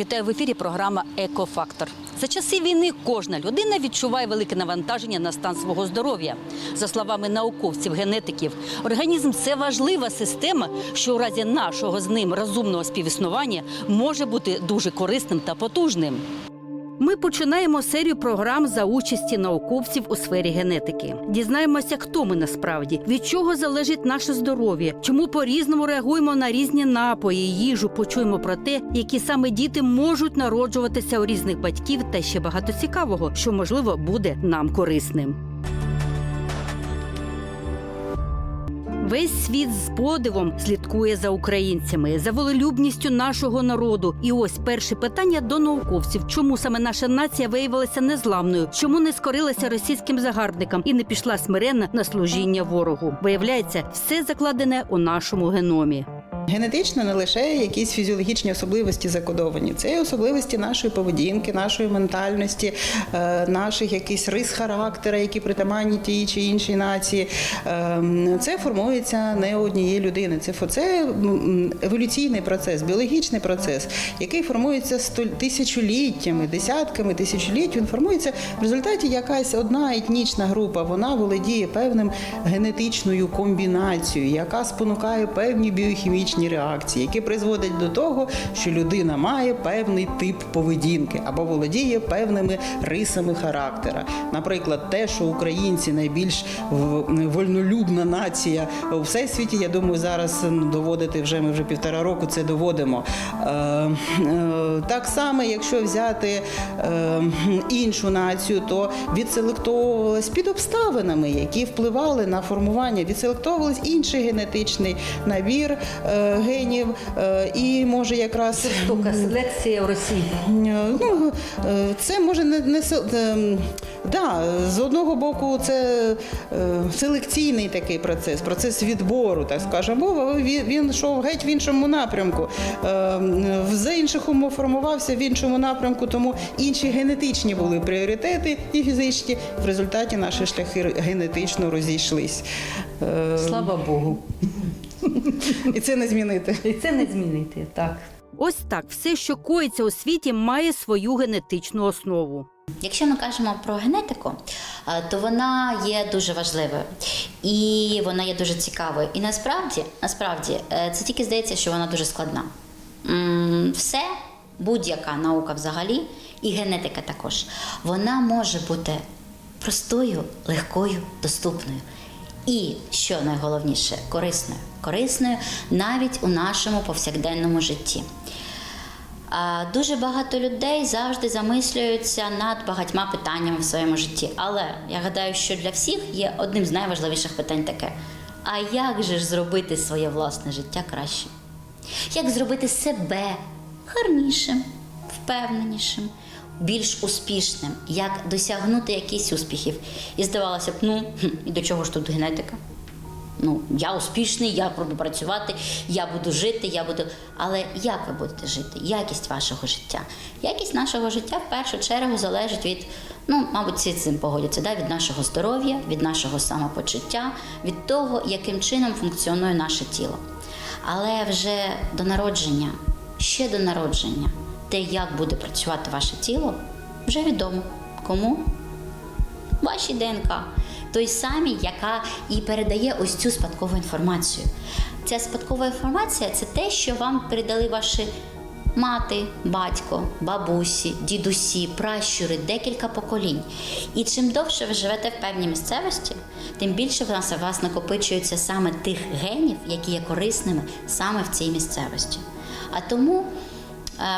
Вітаю в ефірі. Програма Екофактор. За часи війни кожна людина відчуває велике навантаження на стан свого здоров'я. За словами науковців, генетиків, організм це важлива система, що у разі нашого з ним розумного співіснування може бути дуже корисним та потужним. Ми починаємо серію програм за участі науковців у сфері генетики. Дізнаємося, хто ми насправді, від чого залежить наше здоров'я, чому по-різному реагуємо на різні напої, їжу. Почуємо про те, які саме діти можуть народжуватися у різних батьків, та ще багато цікавого, що можливо буде нам корисним. Весь світ з подивом слідкує за українцями, за волелюбністю нашого народу. І ось перше питання до науковців: чому саме наша нація виявилася незламною? Чому не скорилася російським загарбникам і не пішла смиренно на служіння ворогу? Виявляється, все закладене у нашому геномі. Генетично не лише якісь фізіологічні особливості закодовані, це і особливості нашої поведінки, нашої ментальності, е, наших якихось рис характера, які притаманні тій чи іншій нації. Е, Це формується не однієї людини. Це еволюційний процес, біологічний процес, який формується тисячоліттями, десятками тисячоліть. Він формується в результаті якась одна етнічна група. Вона володіє певним генетичною комбінацією, яка спонукає певні біохімічні реакції, які призводять до того, що людина має певний тип поведінки або володіє певними рисами характера. Наприклад, те, що українці найбільш вольнолюбна нація у всесвіті, я думаю, зараз доводити вже ми вже півтора року це доводимо. Е, е, Так само, якщо взяти е, іншу націю, то відселектовувалась під обставинами, які впливали на формування, відселектовувалась інший генетичний набір генів, е, і може якраз Жорстока селекція в Росії. Ну, е, це може не, не да, з одного боку, це е, селекційний такий процес, процес відбору, так скажемо. Бо він, йшов геть в іншому напрямку. За інших умов формувався в іншому напрямку, тому інші генетичні були пріоритети і фізичні. В результаті наші шляхи генетично розійшлись. Е, Слава Богу. І це не змінити. І це не змінити. Так. Ось так, все, що коїться у світі, має свою генетичну основу. Якщо ми кажемо про генетику, е, то вона є дуже важливою і вона є дуже цікавою. І насправді, насправді, е, це тільки здається, що вона дуже складна. Все, будь-яка наука взагалі, і генетика також, вона може бути простою, легкою, доступною. І, що найголовніше, корисною. Корисною навіть у нашому повсякденному житті. Дуже багато людей завжди замислюються над багатьма питаннями в своєму житті. Але я гадаю, що для всіх є одним з найважливіших питань таке: а як же ж зробити своє власне життя кращим? Як зробити себе гарнішим, впевненішим, більш успішним, як досягнути якихось успіхів? І здавалося б, ну і до чого ж тут генетика? Ну, я успішний, я буду працювати, я буду жити, я буду. Але як ви будете жити? Якість вашого життя? Якість нашого життя в першу чергу залежить від, ну, мабуть, всі з цим погодяться, да? від нашого здоров'я, від нашого самопочуття, від того, яким чином функціонує наше тіло. Але вже до народження, ще до народження, те, як буде працювати ваше тіло, вже відомо. Кому? вашій ДНК, той самій, яка і передає ось цю спадкову інформацію. Ця спадкова інформація це те, що вам передали ваші мати, батько, бабусі, дідусі, пращури, декілька поколінь. І чим довше ви живете в певній місцевості, тим більше в нас у вас накопичується саме тих генів, які є корисними саме в цій місцевості. А тому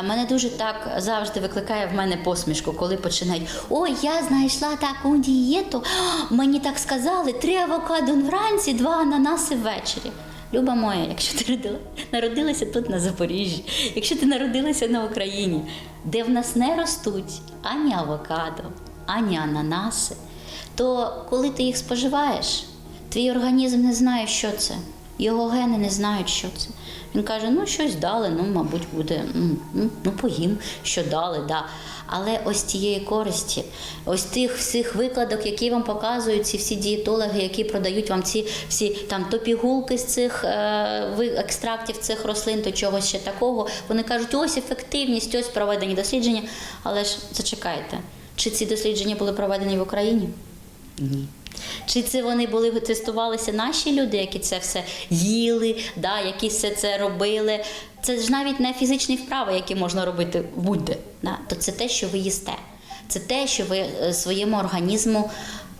Мене дуже так завжди викликає в мене посмішку, коли починають ой, я знайшла таку дієту. Мені так сказали, три авокадо вранці, два ананаси ввечері. Люба моя, якщо ти родила- народилася тут на Запоріжжі, якщо ти народилася на Україні, де в нас не ростуть ані авокадо, ані ананаси, то коли ти їх споживаєш, твій організм не знає, що це. Його гени не знають, що це. Він каже: ну щось дали, ну, мабуть, буде, ну, ну, ну поїм, що дали, да. Але ось тієї користі, ось тих всіх викладок, які вам показують ці всі дієтологи, які продають вам ці всі там то пігулки з цих е, екстрактів цих рослин, то чогось ще такого. Вони кажуть, ось ефективність, ось проведені дослідження. Але ж зачекайте, чи ці дослідження були проведені в Україні? Ні. Чи це вони були тестувалися наші люди, які це все їли, да, які все це робили? Це ж навіть не фізичні вправи, які можна робити будь-де. Да? То це те, що ви їсте. Це те, що ви е, своєму організму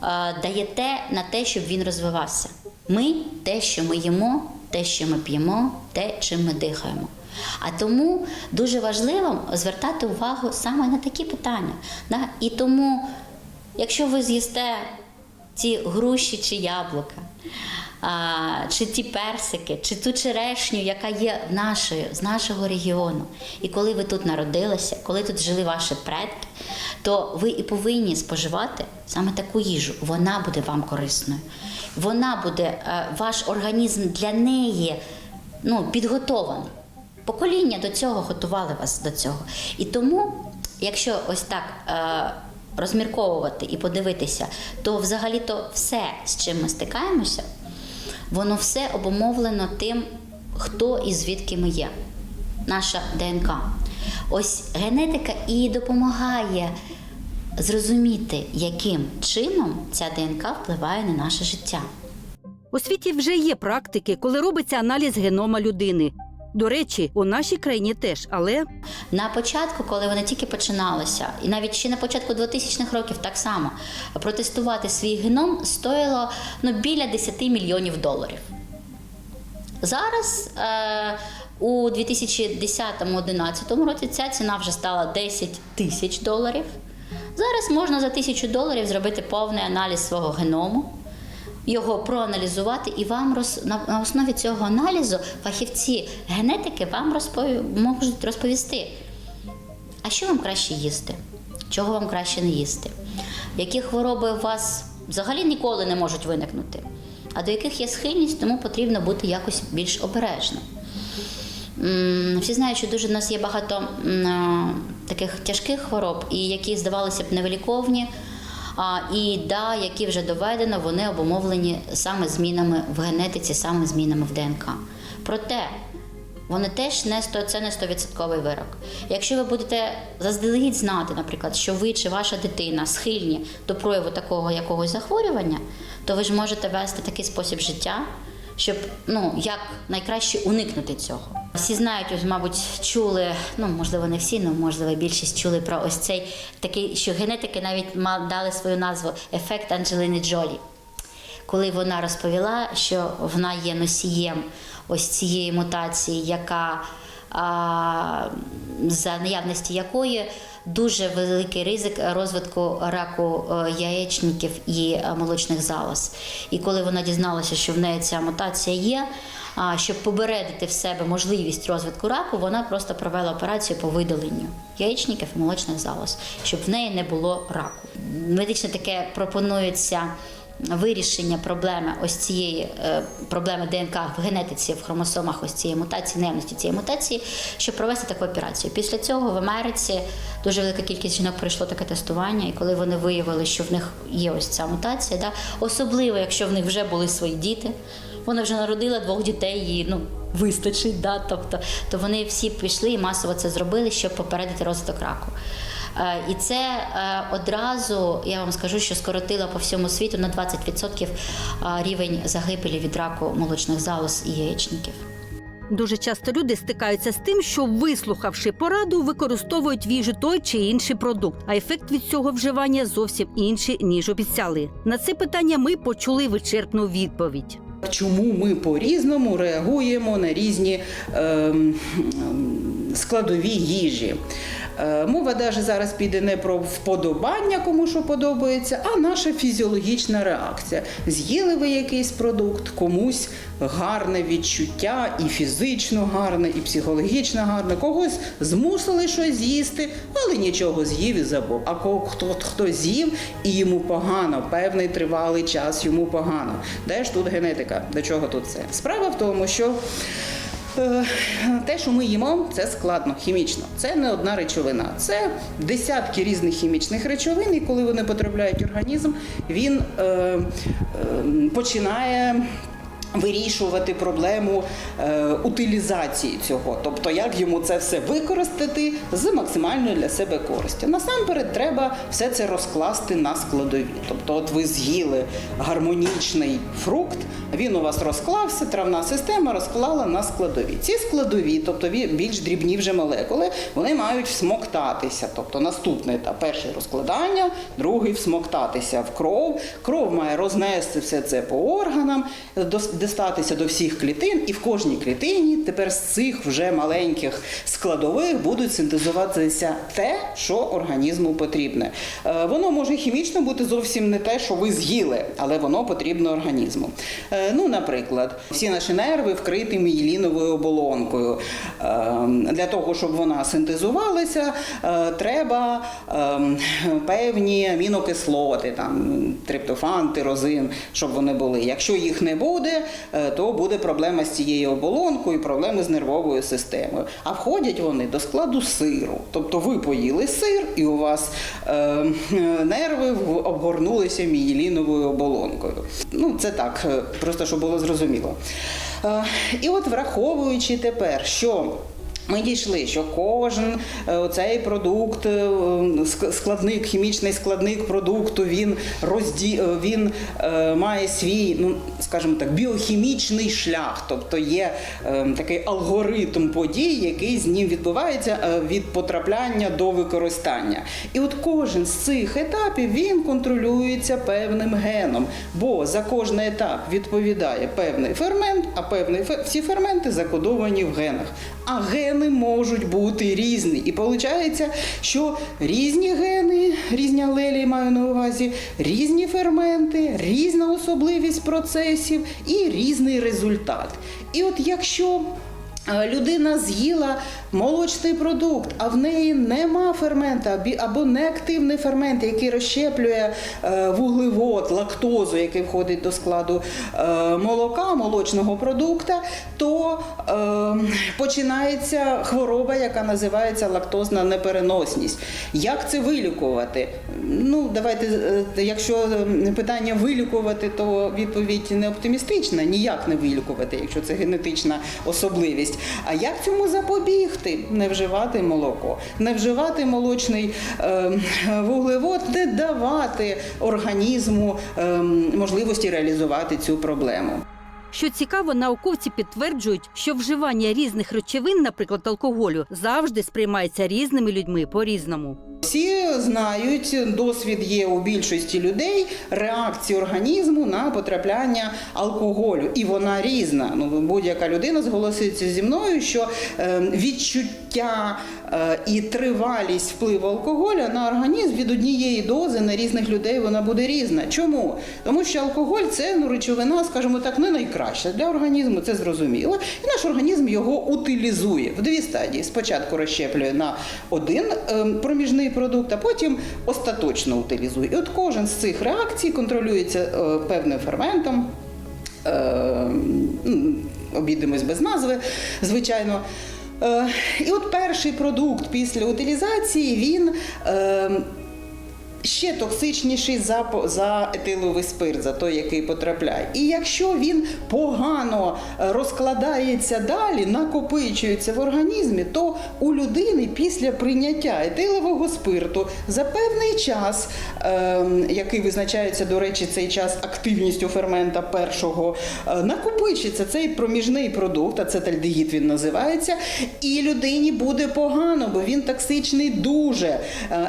е, даєте на те, щоб він розвивався. Ми те, що ми їмо, те, що ми п'ємо, те, чим ми дихаємо. А тому дуже важливо звертати увагу саме на такі питання. Да? І тому, якщо ви з'їсте ці груші чи яблука, чи ті персики, чи ту черешню, яка є в нашої, з нашого регіону. І коли ви тут народилися, коли тут жили ваші предки, то ви і повинні споживати саме таку їжу. Вона буде вам корисною. Вона буде, е, ваш організм для неї ну, підготований. Покоління до цього готували вас до цього. І тому, якщо ось так е, розмірковувати і подивитися, то взагалі-то все, з чим ми стикаємося, воно все обумовлено тим, хто і звідки ми є, наша ДНК. Ось генетика і допомагає зрозуміти, яким чином ця ДНК впливає на наше життя. У світі вже є практики, коли робиться аналіз генома людини. До речі, у нашій країні теж, але На початку, коли вони тільки починалися, і навіть ще на початку 2000-х років так само протестувати свій геном стоїло ну, біля 10 мільйонів доларів. Зараз е, у 2010-2011 році ця ціна вже стала 10 тисяч доларів. Зараз можна за тисячу доларів зробити повний аналіз свого геному, його проаналізувати, і вам роз, на, основі цього аналізу фахівці генетики вам розпові, можуть розповісти, а що вам краще їсти, чого вам краще не їсти, які хвороби у вас взагалі ніколи не можуть виникнути, а до яких є схильність, тому потрібно бути якось більш обережним. Всі знають, що дуже в нас є багато таких тяжких хвороб, і які здавалося б невиліковні. А, і да, які вже доведено, вони обумовлені саме змінами в генетиці, саме змінами в ДНК. Проте вони теж не сто, це не стовідсотковий вирок. Якщо ви будете заздалегідь знати, наприклад, що ви чи ваша дитина схильні до прояву такого якогось захворювання, то ви ж можете вести такий спосіб життя, щоб ну як найкраще уникнути цього. Всі знають, мабуть, чули, ну можливо, не всі, але можливо більшість чули про ось цей такий, що генетики навіть дали свою назву ефект Анджеліни Джолі коли вона розповіла, що вона є носієм ось цієї мутації, яка а, за наявності якої дуже великий ризик розвитку раку е, яєчників і е, молочних залоз. І коли вона дізналася, що в неї ця мутація є. Щоб побередити в себе можливість розвитку раку, вона просто провела операцію по видаленню яєчників і молочних залоз, щоб в неї не було раку. Медично таке пропонується вирішення проблеми ось цієї е, проблеми ДНК в генетиці, в хромосомах ось цієї мутації, наявності цієї мутації, щоб провести таку операцію. Після цього в Америці дуже велика кількість жінок пройшло таке тестування, і коли вони виявили, що в них є ось ця мутація, да, особливо якщо в них вже були свої діти, вона вже народила двох дітей, їй ну, вистачить, да, тобто, то вони всі пішли і масово це зробили, щоб попередити розвиток раку. Е, І це е, одразу, я вам скажу, що скоротило по всьому світу на 20% е, рівень загибелі від раку молочних залоз і яєчників. дуже часто люди стикаються з тим, що, вислухавши пораду, використовують в їжу той чи інший продукт, а ефект від цього вживання зовсім інший, ніж обіцяли. На це питання ми почули вичерпну відповідь. Чому ми по-різному реагуємо на різні ем, ем, складові їжі? Е, Мова навіть зараз піде не про вподобання, кому що подобається, а наша фізіологічна реакція. З'їли ви якийсь продукт, комусь гарне відчуття, і фізично гарне, і психологічно гарне. Когось змусили щось з'їсти, але нічого з'їв і забув. А хто, хто з'їв і йому погано, певний тривалий час йому погано. Де ж тут генетика? До чого тут це? Справа в тому, що. Е, Те, що ми їмо, це складно хімічно. Це не одна речовина. Це десятки різних хімічних речовин, і коли вони потрапляють в організм, він е, е, починає. Вирішувати проблему е, утилізації цього, тобто як йому це все використати з максимальною для себе користю. Насамперед, треба все це розкласти на складові. Тобто, от ви з'їли гармонічний фрукт, він у вас розклався, травна система розклала на складові. Ці складові, тобто більш дрібні вже молекули, вони мають всмоктатися. Тобто наступний етап перший розкладання, другий всмоктатися в кров. Кров має рознести все це по органам, дістатися до всіх клітин, і в кожній клітині тепер з цих вже маленьких складових будуть синтезуватися те, що організму потрібне. Е, Воно може хімічно бути зовсім не те, що ви з'їли, але воно потрібно організму. Е, Ну, наприклад, всі наші нерви вкриті мієліновою оболонкою. Е, Для того, щоб вона синтезувалася, е, треба ем, певні амінокислоти, там триптофан, тирозин, щоб вони були. Якщо їх не буде, то буде проблема з цією оболонкою, проблеми з нервовою системою. А входять вони до складу сиру. Тобто ви поїли сир, і у вас е, е, нерви обгорнулися мієліновою оболонкою. Ну, це так, е, просто щоб було зрозуміло. Е, і от враховуючи тепер, що ми дійшли, що кожен е, оцей продукт, е, складник, хімічний складник продукту, він розді... е, він має свій, ну скажімо так, біохімічний шлях, тобто є е, такий алгоритм подій, який з ним відбувається від потрапляння до використання. І от кожен з цих етапів він контролюється певним геном, бо за кожний етап відповідає певний фермент, а певний всі ферменти закодовані в генах. А гени можуть бути різні. І виходить, що різні гени, різні алелі маю на увазі, різні ферменти, різна особливість процесів і різний результат. І от якщо е, людина з'їла молочний продукт, а в неї нема фермента або неактивний фермент, який розщеплює е, вуглевод, лактозу, який входить до складу е, молока, молочного продукта, то е, починається хвороба, яка називається лактозна непереносність. Як це вилікувати? Ну, давайте, якщо питання вилікувати, то відповідь не оптимістична, ніяк не вилікувати, якщо це генетична особливість. А як цьому запобігти? Не вживати молоко, не вживати молочний е, вуглевод, не давати організму е, можливості реалізувати цю проблему. Що цікаво, науковці підтверджують, що вживання різних речовин, наприклад, алкоголю, завжди сприймається різними людьми по-різному. Всі знають, досвід є у більшості людей реакції організму на потрапляння алкоголю, і вона різна. Ну будь-яка людина зголоситься зі мною, що е, відчуття е, і тривалість впливу алкоголю на організм від однієї дози на різних людей вона буде різна. Чому? Тому що алкоголь це ну речовина, скажімо так, не найкраща для організму, це зрозуміло. І наш організм його утилізує в дві стадії. Спочатку розщеплює на один е, проміжний продукт, а потім остаточно утилізує. І от кожен з цих реакцій контролюється е, певним ферментом. Е, обійдемось без назви, звичайно. Е, І от перший продукт після утилізації він е, ще токсичніший за, за етиловий спирт, за той, який потрапляє. І якщо він погано е, розкладається далі, накопичується в організмі, то у людини після прийняття етилового спирту за певний час, е, який визначається, до речі, цей час активністю фермента першого, е, накопичиться цей проміжний продукт, ацетальдегід він називається, і людині буде погано, бо він токсичний дуже. Е,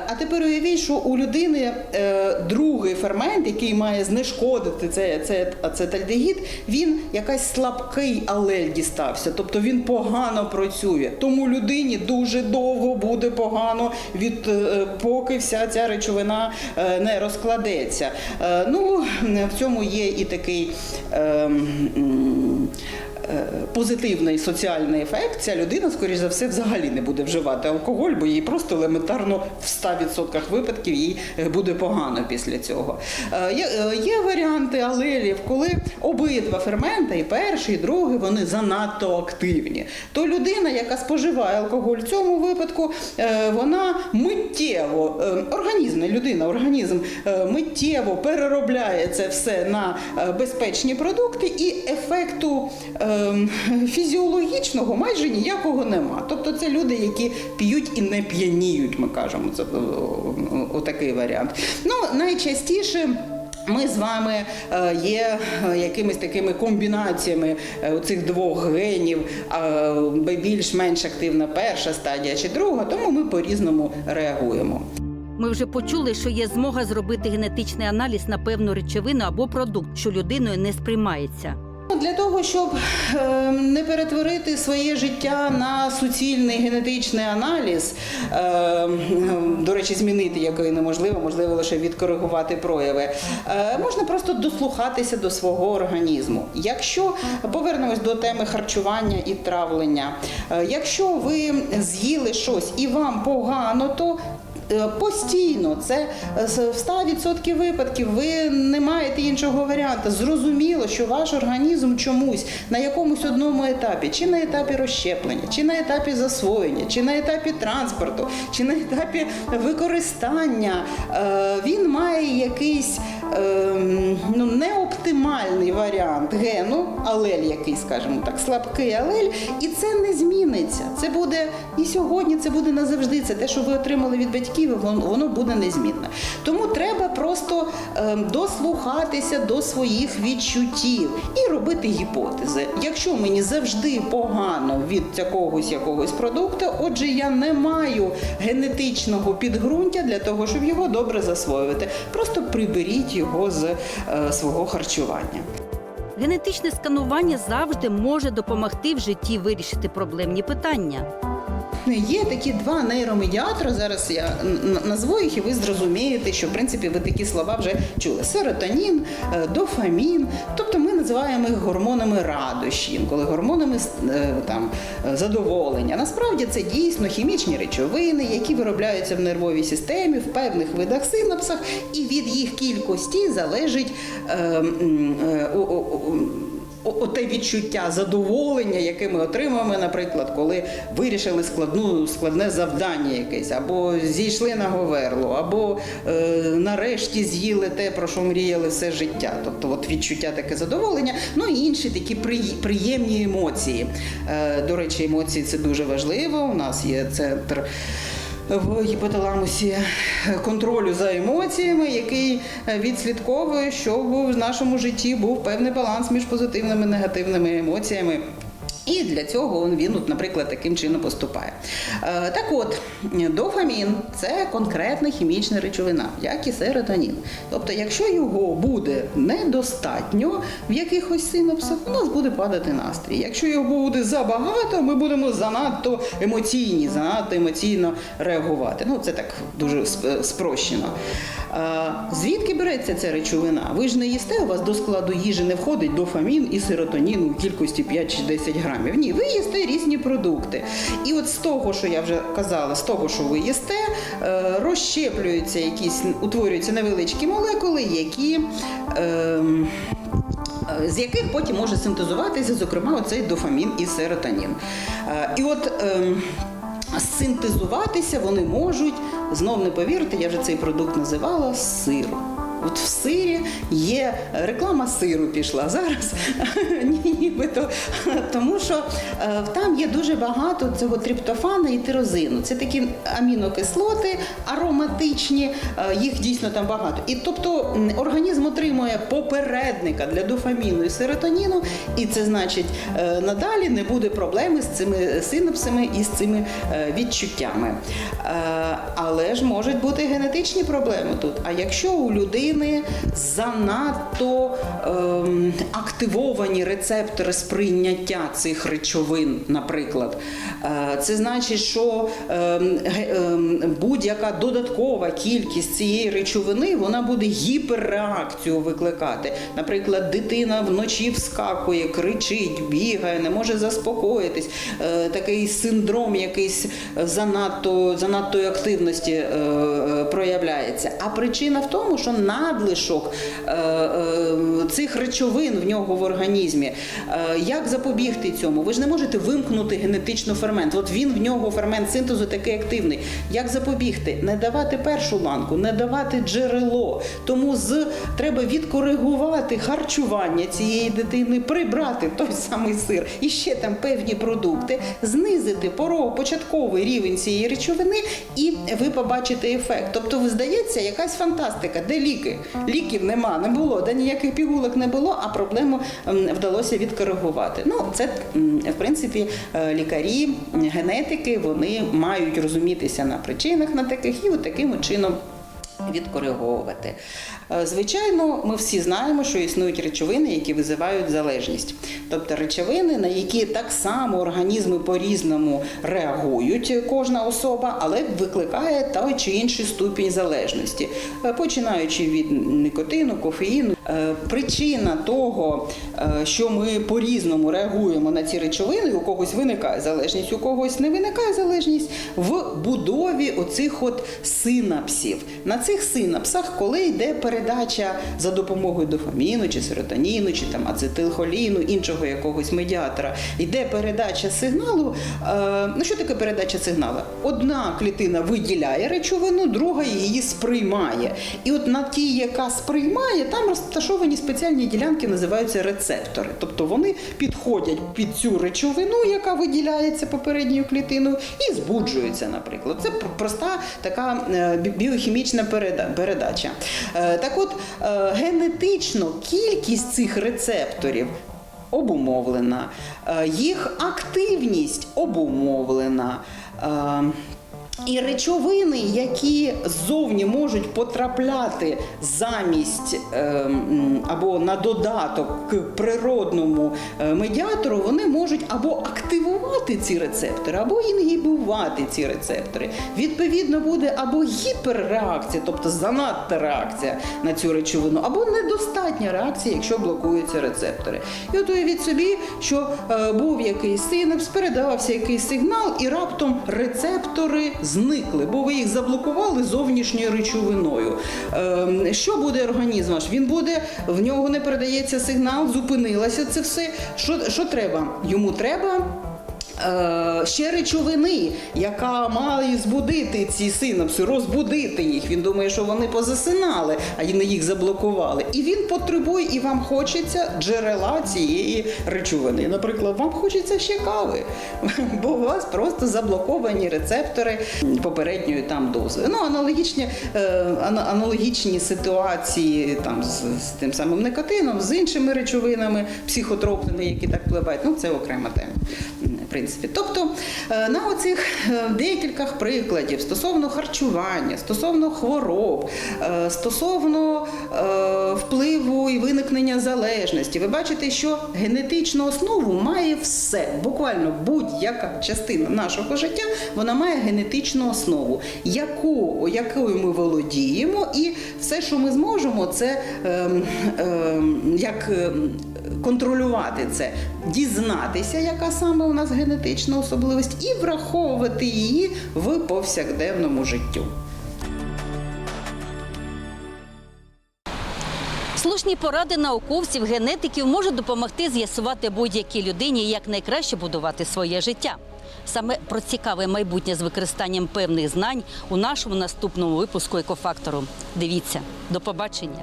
А тепер уявіть, що у людини людини е, другий фермент, який має знешкодити цей, ацетальдегід, він якась слабкий алель дістався, тобто він погано працює. Тому людині дуже довго буде погано від е, поки вся ця речовина е, не розкладеться. Ну в цьому є і такий. Позитивний соціальний ефект, ця людина, скоріш за все, взагалі не буде вживати алкоголь, бо їй просто елементарно в 100% випадків їй е, буде погано після цього. Е, Є, е, варіанти алелів, коли обидва ферменти, і перший, і другий, вони занадто активні. То людина, яка споживає алкоголь в цьому випадку, вона миттєво, організм, не людина, організм миттєво переробляє це все на безпечні продукти, і ефекту фізіологічного майже ніякого нема. Тобто це люди, які п'ють і не п'яніють, ми кажемо. Це о, отакий варіант. Ну, найчастіше. Ми з вами е, є е, якимись такими комбінаціями е, цих двох генів, е, більш-менш активна перша стадія чи друга, тому ми по-різному реагуємо. Ми вже почули, що є змога зробити генетичний аналіз на певну речовину або продукт, що людиною не сприймається. Ну, Для того, щоб е, не перетворити своє життя на суцільний генетичний аналіз, е, до речі, змінити який неможливо, можливо лише відкоригувати прояви, е, можна просто дослухатися до свого організму. Якщо повернемось до теми харчування і травлення, е, якщо ви з'їли щось і вам погано, то Постійно це е, в 100% випадків ви не маєте іншого варіанту. Зрозуміло, що ваш організм чомусь на якомусь одному етапі, чи на етапі розщеплення, чи на етапі засвоєння, чи на етапі транспорту, чи на етапі використання, е, він має якийсь ем, ну, неоптимальний варіант гену, алель який, скажімо так, слабкий алель, і це не зміниться. Це буде і сьогодні, це буде назавжди. Це те, що ви отримали від батьків, воно, воно буде незмінне. Тому треба просто ем, дослухатися до своїх відчуттів і робити гіпотези. Якщо мені завжди погано від якогось якогось продукту, отже, я не маю генетичного підґрунтя для того, щоб його добре засвоювати. Просто приберіть його з е, свого харчування. Генетичне сканування завжди може допомогти в житті вирішити проблемні питання. Є такі два нейромедіатори. Зараз я назву їх, і ви зрозумієте, що в принципі ви такі слова вже чули: серотонін, е, дофамін. Тобто ми називаємо їх гормонами радощі, інколи гормонами е, там е, задоволення. Насправді це дійсно хімічні речовини, які виробляються в нервовій системі в певних видах синапсах, і від їх кількості залежить. е, е, о- Оте відчуття задоволення, яке ми отримуємо, наприклад, коли вирішили складну, складне завдання якесь, або зійшли на говерло, або е, нарешті з'їли те, про що мріяли все життя. Тобто от відчуття таке задоволення, ну і інші такі приї- приємні емоції. Е, до речі, емоції це дуже важливо. У нас є центр в гіпоталамусі контролю за емоціями, який е, відслідковує, щоб в нашому житті був певний баланс між позитивними і негативними емоціями. І для цього він, от, наприклад, таким чином поступає. Е, так от, дофамін це конкретна хімічна речовина, як і серотонін. Тобто, якщо його буде недостатньо в якихось синапсах, у нас буде падати настрій. Якщо його буде забагато, ми будемо занадто емоційні, занадто емоційно реагувати. Ну, це так дуже сп- спрощено. Звідки береться ця речовина? Ви ж не їсте, у вас до складу їжі не входить дофамін і серотонін у кількості 5 чи 10 грамів. Ні, ви їсте різні продукти. І от з того, що я вже казала, з того, що ви їсте, е, розщеплюються якісь, утворюються невеличкі молекули, які. ем, е, з яких потім може синтезуватися, зокрема, оцей дофамін і серотонін. Е, І от ем, синтезуватися вони можуть, знов не повірте, я вже цей продукт називала сиром. От в сирі є реклама сиру пішла зараз. Нібито тому, що е, там є дуже багато цього триптофана і тирозину. Це такі амінокислоти ароматичні, е, їх дійсно там багато. І тобто організм отримує попередника для дофаміну і серотоніну, і це значить е, надалі не буде проблеми з цими синапсами і з цими відчуттями. Але ж можуть бути генетичні проблеми тут. А якщо у людини занадто ем, активовані рецептори сприйняття цих речовин, наприклад, е, це значить, що ге- ем, будь-яка додаткова кількість цієї речовини вона буде гіперреакцію викликати. Наприклад, дитина вночі вскакує, кричить, бігає, не може заспокоїтись. Е, Такий синдром якийсь занадто, занадтої активності е, е, проявляється. А причина в тому, що надлишок е, е, цих речовин в нього в організмі. Е, Як запобігти цьому? Ви ж не можете вимкнути генетично фермент. От він в нього фермент синтезу такий активний. Як запобігти? Не давати першу ланку, не давати джерело. Тому з треба відкоригувати харчування цієї дитини, прибрати той самий сир і ще там певні продукти, знизити порог, початковий рівень цієї речовини, і ви побачите ефект. Тобто, ви здається, якась фантастика, де ліки? Ліків нема, не було, де ніяких пігулок не було, а проблему вдалося відкоригувати. Ну, це в принципі е, лікарі, генетики, вони мають розумітися на причинах на таких і от таким чином. Відкориговувати. Е, Звичайно, ми всі знаємо, що існують речовини, які визивають залежність. Тобто речовини, на які так само організми по-різному реагують кожна особа, але викликає той чи інший ступінь залежності, Е, починаючи від никотину, кофеїну. Е, Причина того, е, що ми по-різному реагуємо на ці речовини, у когось виникає залежність, у когось не виникає залежність в будові оцих от синапсів. На цих синапсах, коли йде передача за допомогою дофаміну чи серотоніну, чи там ацетилхоліну, іншого якогось медіатора, йде передача сигналу. Е, ну що таке передача сигналу? Одна клітина виділяє речовину, друга її сприймає. І от на тій, яка сприймає, там розташовані спеціальні ділянки, називаються рецептори. Тобто вони підходять під цю речовину, яка виділяється попередньою клітиною, і збуджуються, наприклад. Це проста така е, біохімічна передача. Так от, е, генетично кількість цих рецепторів обумовлена, е, їх активність обумовлена. Е, І речовини, які ззовні можуть потрапляти замість або на додаток к природному медіатору, вони можуть або активувати ці рецептори, або інгібувати ці рецептори. Відповідно, буде або гіперреакція, тобто занадта реакція на цю речовину, або недостатня реакція, якщо блокуються рецептори. І от уявіть собі, що е, був якийсь синапс, передавався якийсь сигнал, і раптом рецептори зникли, бо ви їх заблокували зовнішньою речовиною. Е, що буде організм ваш? Він буде, в нього не передається сигнал, зупинилося це все. Що, що треба? Йому треба. Е, ще речовини, яка має збудити ці синапси, розбудити їх. Він думає, що вони позасинали, а не їх заблокували. І він потребує, і вам хочеться джерела цієї речовини. Наприклад, вам хочеться ще кави, бо у вас просто заблоковані рецептори попередньої там дози. Ну, аналогічні, е, аналогічні ситуації там з, з тим самим никотином, з іншими речовинами, психотропними, які так впливають. Ну, це окрема тема. Принципі, тобто е, на оцих е, декількох прикладів стосовно харчування, стосовно хвороб, е, стосовно е, впливу і виникнення залежності, ви бачите, що генетичну основу має все. Буквально будь-яка частина нашого життя вона має генетичну основу, яку, якою ми володіємо, і все, що ми зможемо, це ем, ем, як. Контролювати це, дізнатися, яка саме у нас генетична особливість, і враховувати її в повсякденному життю. Слушні поради науковців, генетиків можуть допомогти з'ясувати будь-якій людині, як найкраще будувати своє життя. Саме про цікаве майбутнє з використанням певних знань у нашому наступному випуску екофактору. Дивіться, до побачення.